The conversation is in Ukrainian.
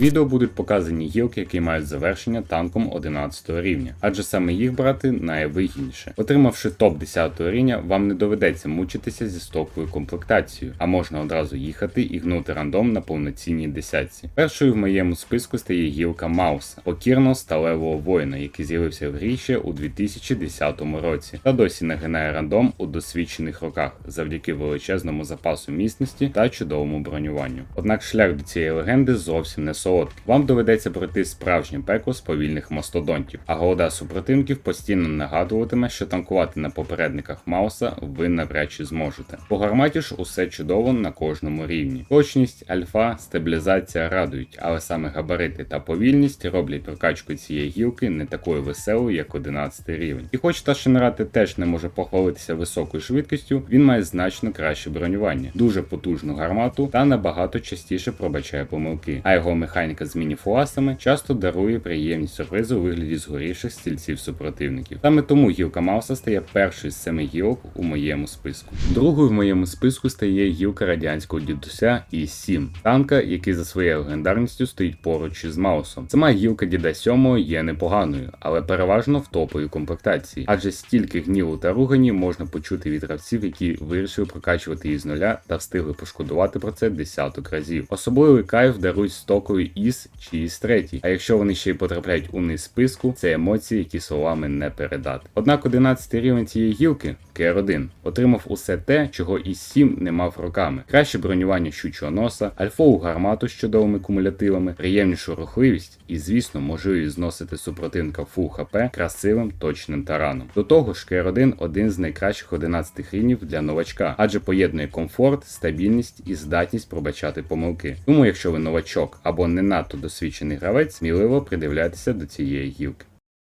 Відео будуть показані гілки, які мають завершення танком 11 рівня, адже саме їх брати найвигідніше. Отримавши топ 10 рівня, вам не доведеться мучитися зі стоковою комплектацією, а можна одразу їхати і гнути рандом на повноцінній десятці. Першою в моєму списку стає гілка Мауса, покірного сталевого воїна, який з'явився в грі ще у 2010 році, та досі нагинає рандом у досвідчених роках завдяки величезному запасу міцності та чудовому бронюванню. Однак шлях до цієї легенди зовсім не солодкий. Вам доведеться пройти справжнє пекло з повільних мастодонтів, а голода супротивників постійно нагадуватиме, що танкувати на попередниках Мауса ви навряд чи зможете. По гарматі ж усе чудово на кожному рівні. Точність, альфа, стабілізація радують, але саме габарити та повільність роблять прокачку цієї гілки не такою веселою, як 11 рівень. І хоч Ташенрати теж не може похвалитися високою швидкістю, він має значно краще бронювання, дуже потужну гармату та набагато частіше пробачає помилки. А його механіка з мініфуасами часто дарує приємні сюрпризи у вигляді згорівших стільців супротивників. Саме тому гілка Мауса стає першою з семи гілок у моєму списку. Другою в моєму списку стає гілка радянського дідуся і 7 танка, який за своєю легендарністю стоїть поруч із Маусом. Сама гілка діда сьомого є непоганою, але переважно в топовій комплектації, адже стільки гніву та ругані можна почути від гравців, які вирішили прокачувати її з нуля та встигли пошкодувати про це десяток разів. Особливий кайф дарують стоковий ІС чи ІС 3, а якщо вони ще й потрапляють у низ списку, це емоції, які словами не передати. Однак 11 рівень цієї гілки КР1 отримав усе те, чого ІС 7 не мав роками: краще бронювання щучого носа, альфову гармату з чудовими кумулятивами, приємнішу рухливість і, звісно, можливість зносити супротивника фул хп красивим точним тараном. До того ж, КР1 один з найкращих 11 рівнів для новачка, адже поєднує комфорт, стабільність і здатність пробачати помилки. Тому, якщо ви новачок або не надто досвідчений гравець, сміливо придивлятися до цієї гілки.